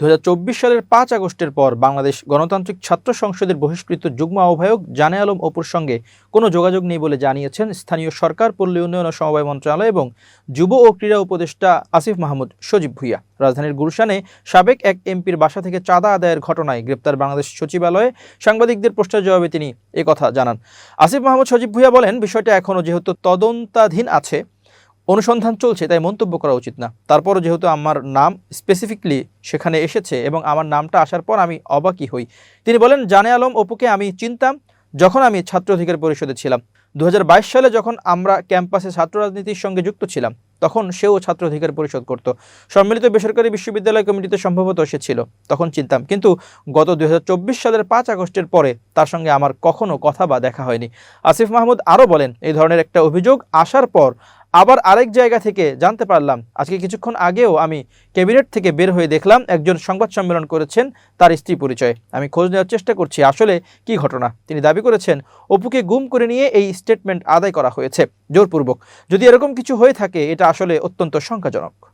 দু হাজার চব্বিশ সালের পাঁচ আগস্টের পর বাংলাদেশ গণতান্ত্রিক ছাত্র সংসদের বহিষ্কৃত যুগ্ম আহ্বায়ক জানে আলম অপুর সঙ্গে কোনো যোগাযোগ নেই বলে জানিয়েছেন স্থানীয় সরকার, পল্লী উন্নয়ন ও সমবায় মন্ত্রণালয় এবং যুব ও ক্রীড়া উপদেষ্টা আসিফ মাহমুদ সজীব ভুইয়া। রাজধানীর গুলশানে সাবেক এক এমপির বাসা থেকে চাঁদা আদায়ের ঘটনায় গ্রেপ্তার বাংলাদেশ সচিবালয়ে সাংবাদিকদের প্রশ্নের জবাবে তিনি একথা জানান। আসিফ মাহমুদ সজীব ভুইয়া বলেন, বিষয়টা এখনও যেহেতু তদন্তাধীন আছে অনুসন্ধান চলছে, তাই মন্তব্য করা উচিত না। তারপরও যেহেতু আমার নাম স্পেসিফিকলি সেখানে এসেছে এবং আমার নামটা আসার পর আমি অবাকই হই। তিনি বলেন, জানে আলম অপুকে আমি চিনতাম যখন আমি ছাত্র অধিকার পরিষদে ছিলাম। দু হাজার বাইশ সালে যখন আমরা ক্যাম্পাসে ছাত্র রাজনীতির সঙ্গে যুক্ত ছিলাম, তখন সেও ছাত্র অধিকার পরিষদ করত। সম্মিলিত বেসরকারি বিশ্ববিদ্যালয় কমিটিতে সম্ভবত সে ছিল, তখন চিনতাম। কিন্তু গত দুই হাজার চব্বিশ সালের পাঁচ আগস্টের পরে তার সঙ্গে আমার কখনো কথা বা দেখা হয়নি। আসিফ মাহমুদ আরও বলেন, এই ধরনের একটা অভিযোগ আসার পর আবার আরেক জায়গা থেকে জানতে পারলাম। আজকে কিছুক্ষণ আগেও আমি ক্যাবিনেট থেকে বের হয়ে দেখলাম একজন সংবাদ সম্মেলন করেছেন তার স্ত্রী পরিচয়। আমি খোঁজ নেওয়ার চেষ্টা করছি, আসলে কি ঘটনা? তিনি দাবি করেছেন, অপুকে গুম করে নিয়ে এই স্টেটমেন্ট আদায় করা হয়েছে। জোরপূর্বক। যদি এরকম কিছু হয়ে থাকে, এটা আসলে অত্যন্ত শঙ্কাজনক।